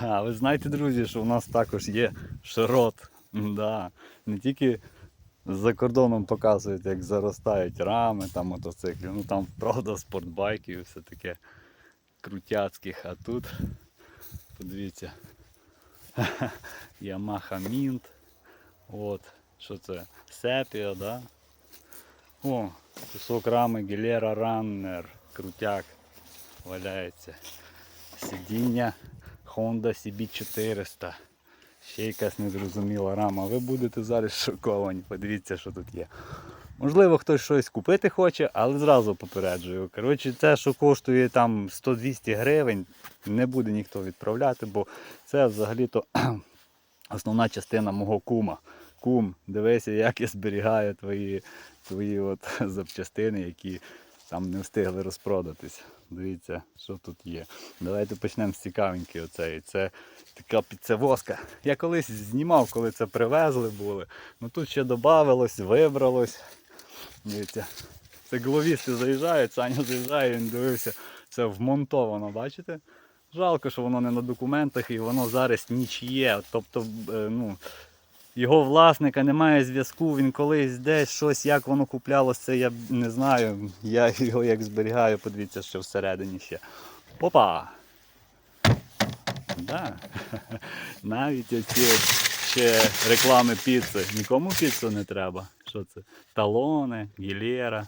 А ви знаєте, друзі, що у нас також є широт. Да. Не тільки за кордоном показують, як заростають рами, там мотоциклі. Ну там, правда, спортбайки і все таке крутяцьких. А тут, подивіться, Yamaha Mint. От, що це? Сепіо, да? О, кусок рами Гілера Раннер. Крутяк валяється. Сидіння Honda CB400. Ще якась незрозуміла рама. Ви будете зараз шоковані. Подивіться, що тут є. Можливо, хтось щось купити хоче, але зразу попереджую. Коротше, це, що коштує там 100-200 гривень, не буде ніхто відправляти, бо це взагалі-то основна частина мого кума. Кум, дивися, як я зберігаю твої, твої от запчастини, які там не встигли розпродатись. Дивіться, що тут є. Давайте почнемо з цікавенької оцеї. Це така підцевозка. Я колись знімав, коли це привезли були. Ну тут ще додавалось, вибралось. Дивіться. Це головісти заїжджають, Саня заїжджає, він дивився, це вмонтовано, бачите? Жалко, що воно не на документах і воно зараз нічиє. Тобто, е, ну, його власника немає зв'язку, він колись десь щось, як воно куплялось, це я не знаю. Я його як зберігаю, подивіться, що всередині ще. Опа! Да. Навіть оці ще реклами піци. Нікому піцу не треба. Що це? Талони, гілера.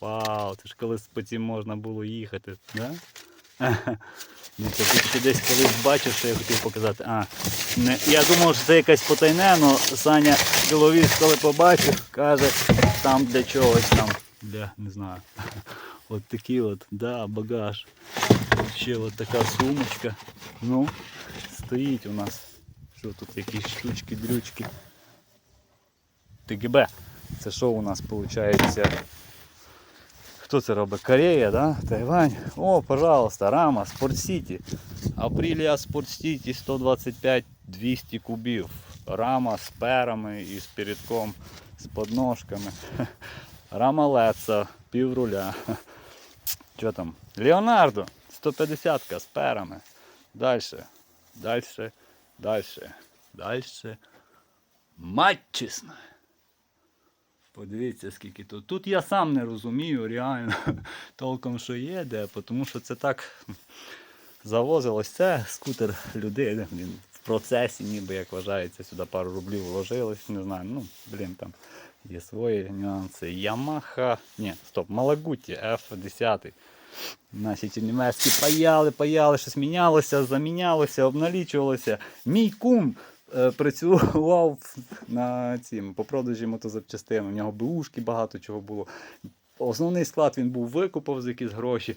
Вау, це ж колись по цим можна було їхати. Да? Ну, це ще десь колись бачив, що я хотів показати. А, не, я думав, що це якась потайне, але Саня Біловіс, коли побачив, каже, там для чогось там. Для, не знаю. От такі от, да, багаж. Ще от така сумочка. Ну, стоїть у нас. Що тут якісь штучки, дрючки. ТГБ. Це що у нас виходить? Хто це робить? Корея, да? Тайвань. О, пожалуйста, рама, Sport City. Aprilia Sport City 125 200 кубів. Рама з перами і з передком, з подножками. Рама Леца, пів руля. Що там? Леонардо 150 з перами. Дальше. Дальше. Дальше. Дальше. Матчисна. Подивіться, скільки тут. Тут я сам не розумію реально толком, що є, де, тому що це так завозилось. Це скутер людини. Він в процесі, ніби як вважається, сюди пару рублів вложилось, не знаю. Ну, блін, там є свої нюанси. Yamaha, ні, стоп, Malaguti F10. Наші німецькі паяли, паяли, щось мінялося, замінялося, обналічувалося. Мій кум працював на цім, по продажі мотозапчастин. У нього бушки багато чого було. Основний склад він був викупав за якісь гроші.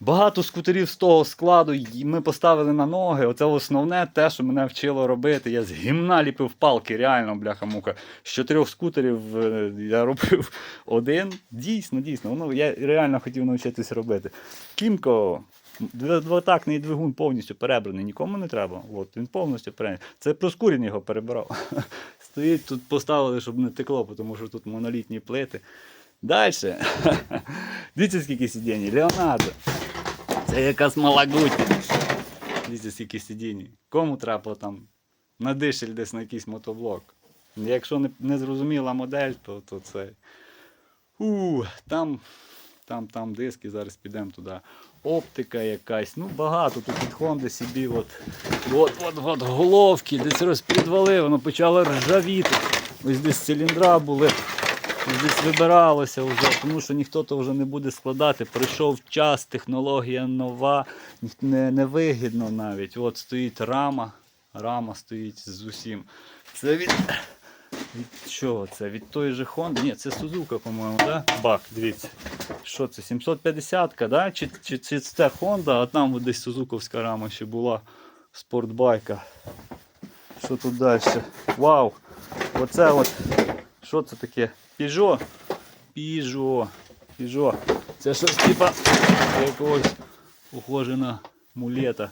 Багато скутерів з того складу ми поставили на ноги. Оце основне те, що мене вчило робити. Я з гімна ліпив палки, реально, бляха-мука. З чотирьох скутерів е, я робив один. Дійсно, дійсно. Воно я реально хотів навчитись робити. Кімко, двотактний двигун повністю перебраний, нікому не треба. От, він повністю перебраний. Це проскурін його перебирав. Стоїть тут поставили, щоб не текло, тому що тут монолітні плити. Далі. Дивіться, скільки сидінь. Леонардо. Це якась малагуті. Дивіться, скільки сидінь. Кому треба там на дишель десь на якийсь мотоблок. Якщо не, не зрозуміла модель, то, то це. У, там, там, там диски, зараз підемо туди. Оптика якась. Ну багато тут від Honda собі от, от, от, от головки, десь розпідвали, воно почало ржавіти. Ось десь циліндра були. Ось Десь вибиралося вже, тому що ніхто то вже не буде складати. Прийшов час, технологія нова, не, невигідно навіть. От стоїть рама, рама стоїть з усім. Це від. Від чого це? Від тої же Honda? Ні, це Suzuka, по-моєму, да? Бак, дивіться. Що це? 750-ка, да? Чи, чи, чи це Honda, а там десь Сузуковська рама ще була спортбайка. Що тут далі? Вау! Оце от. Що це таке? Піжо? Піжо. Піжо. Це щось типа якогось похоже на мулета.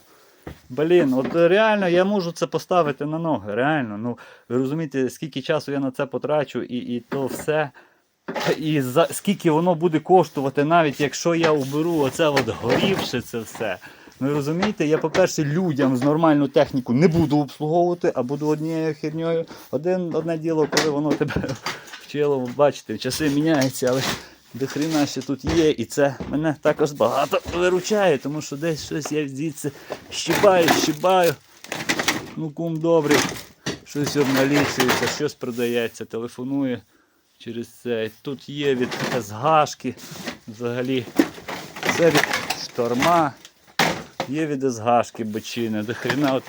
Блін, от реально я можу це поставити на ноги. Реально. Ну, ви розумієте, скільки часу я на це потрачу, і, і то все. І за скільки воно буде коштувати, навіть якщо я уберу оце от горівше це все. Ну і розумієте, я, по-перше, людям з нормальну техніку не буду обслуговувати, а буду однією херньою. Один, одне діло, коли воно тебе вчило, бачите, часи міняються, але до хрена ще тут є, і це мене також багато виручає, тому що десь щось я звідси щибаю, щибаю. Ну, кум добрий, щось обналічується, щось продається, телефонує через це. Тут є від СГшки, взагалі це від шторма, є від СГшки бочини, до хрена от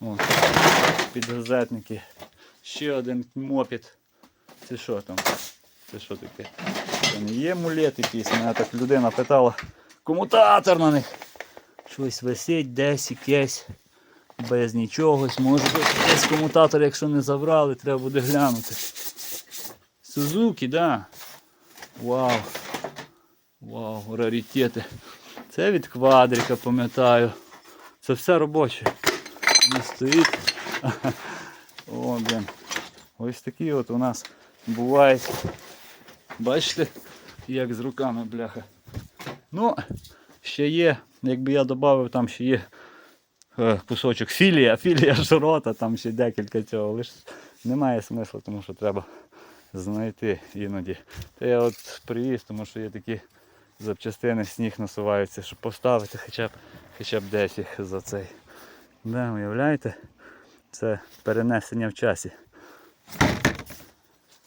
от, підгазетники. Ще один мопід. Це що там? Це що таке? Це не є мулет якийсь, мене так людина питала. Комутатор на них. Щось висить десь якесь. Без нічогось. Може десь комутатор, якщо не забрали, треба буде глянути. Сузуки, да. Вау. Вау, раритети. Це від квадрика, пам'ятаю. Це все робоче. Не стоїть. О, блін. Ось такі от у нас бувають. Бачите, як з руками, бляха. Ну, ще є, якби я додав, там ще є е, кусочок філія, філія широта, там ще декілька цього. Лиш немає смислу, тому що треба знайти іноді. Та я от привіз, тому що є такі запчастини, сніг насувається, щоб поставити хоча б, хоча б десь їх за цей. Да, уявляєте? Це перенесення в часі.